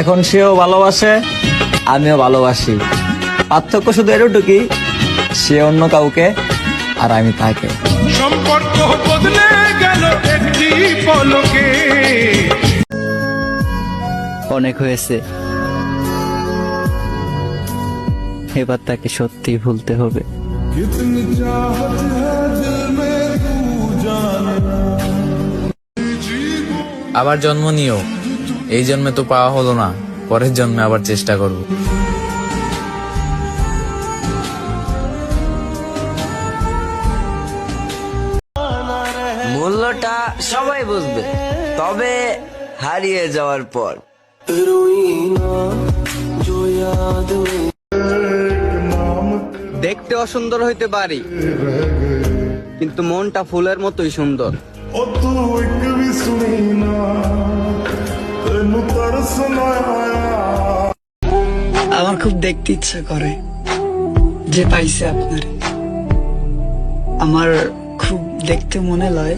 এখন সেও ভালোবাসে আমিও ভালোবাসি। পার্থক্য শুধু এরটুকুই সে অন্য কাউকে আর আমি তাকে। সম্পর্ক বদলে গেল একটি পলকে। অনেক হয়েছে। এবার তাকে সত্যি ভুলতে হবে। আবার জন্ম নিও এই জন্মে তো পাওয়া হলো না পরের জন্মে আবার চেষ্টা করব। মূল্যটা সবাই বুঝবে তবে হারিয়ে যাওয়ার পর। দেখতে অসুন্দর হইতে পারি কিন্তু মনটা ফুলের মতোই সুন্দর। আমার খুব দেখতে ইচ্ছা করে যে পাইছে আপনার। আমার খুব দেখতে মনে লয়,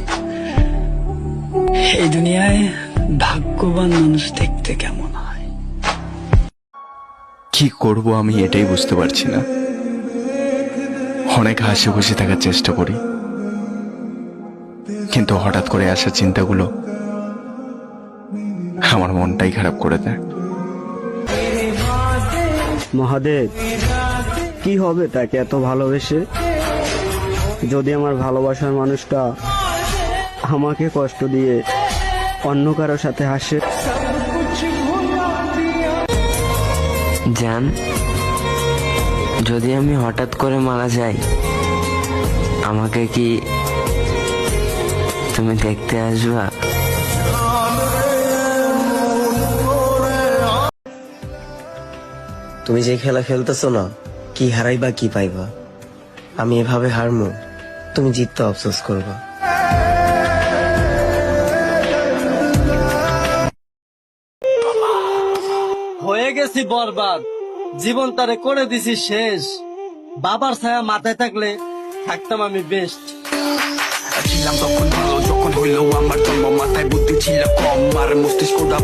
এই দুনিয়ায় ভাগ্যবান মানুষ দেখতে কেমন হয়? কি করব আমি এটাই বুঝতে পারছি না। অনেক হাসি খুশি থাকার চেষ্টা করি। কিন্তু হঠাৎ করে আসা চিন্তাগুলো আমার মনটাই খারাপ করে দেয়। মহাদেব কি হবে তাকে এত ভালোবেসে? যদি আমার ভালোবাসার মানুষটা আমাকে কষ্ট দিয়ে অন্য কারোর সাথে হাসে? জান যদি আমি হঠাৎ করে মারা যাই আমাকে কি তুমি দেখতে আসবা? তুমি যে খেলা খেলতেছো না কি হারাইবা কি পাইবা? আমি এভাবে হারমু তুমি জিততে আফসোস করবা। হয়ে গেছি বরবাদ। জীবন তারে করে দিছি শেষ। বাবার ছায়া মাথায় থাকলে থাকতাম আমি বেস্ট ছিলাম তখন ভালো যখন হইল আমার জন্ম মাথায় বুদ্ধি ছিল কম। আর মস্তিষ্কটা